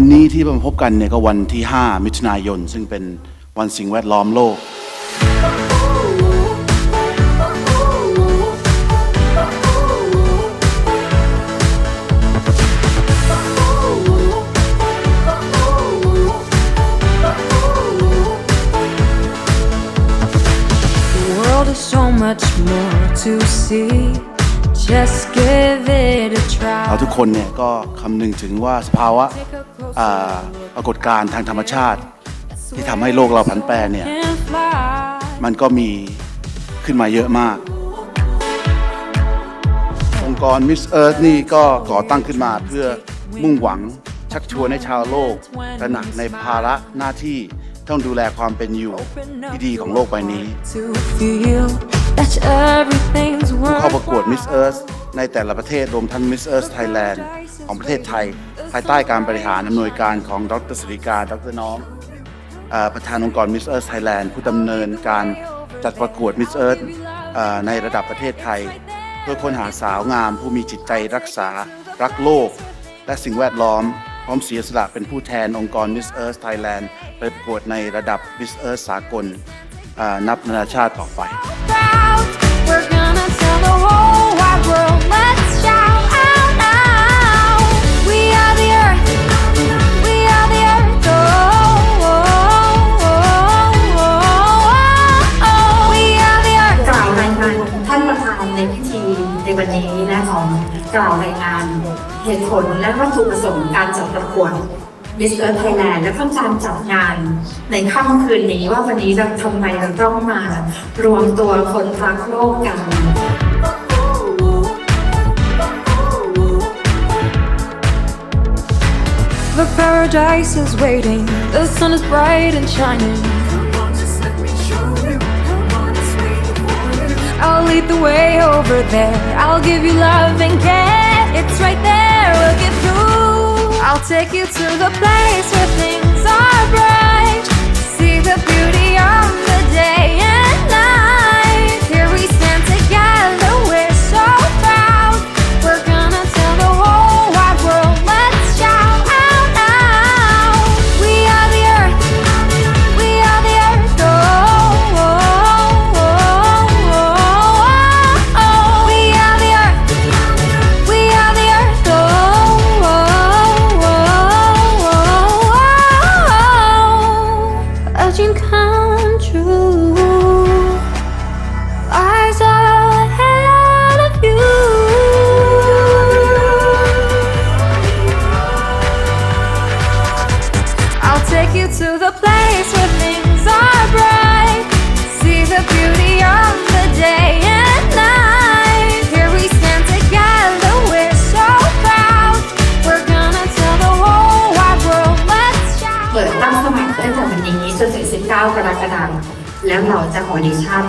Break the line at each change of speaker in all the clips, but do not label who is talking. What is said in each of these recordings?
วันนี้ที่มาพบกันเนี่ยก็วันที่ 5 มิถุนายน ซึ่งเป็นวันสิ่งแวดล้อมโลก
The world is so much more to see. Just give it a
เรา
try.
ทุกคนเนี่ยก็คำนึงถึงว่าสภาวะอ่าปรากฏการณ์ทางธรรมชาติ ที่ทำให้โลกเราผันแปรเนี่ย
Can fly.
มันก็มีขึ้นมาเยอะมาก องค์กร Miss Earth นี่ก็ก่อตั้งขึ้นมาเพื่อมุ่งหวังชักชวนให้ชาวโลกตระหนักในภาระหน้าที่ต้องดูแลความเป็นอยู่ที่ดีของโลกใบนี้
To feel that everything's
เข้าประกวด
worthwhile.
Miss Earth ในแต่ละประเทศรวมทั้ง Miss Earth Thailand ของประเทศไทย ภายใต้การบริหารอำนวยการของดรสิริกา ดรน้อมเอ่อประธานองค์กร Miss Earth Thailand ผู้ดำเนินการจัดประกวด Miss Earth เอ่อในระดับประเทศไทย เพื่อค้นหาสาวงาม ผู้มีจิตใจรักษา รักโลก และสิ่งแวดล้อม พร้อมเสียสละเป็นผู้แทนองค์กร Miss Earth Thailand ไปประกวดในระดับ Miss Earth สากลเอ่อ นับนานาชาติต่อไป
กล่าวรายงานท่านประธานในพิธีในวันนี้นะของกล่าวรายงานเหตุผลและวัตถุประสงค์การจัดประกวด Miss Earth Thailand และก็การจัดงานในค่ำคืนนี้ว่าวันนี้เราทำไมเราต้องมารวมตัวคนรักโลกกัน
The paradise is waiting. The sun is bright and shining. I'll lead the way over there. I'll give you love and care. Take you to the place where things are bright. touch and come true.
9 กรกฎาคมแล้วเราจะออดิชั่น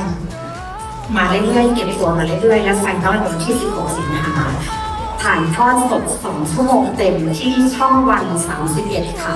มาเรื่อยๆเก็บตัวมาเรื่อยๆ แล้วไฟนอลวันที่ 16 สิงหาถ่ายทอดสด 2 ชั่วโมงเต็มที่ช่องวัน 31 ค่ะ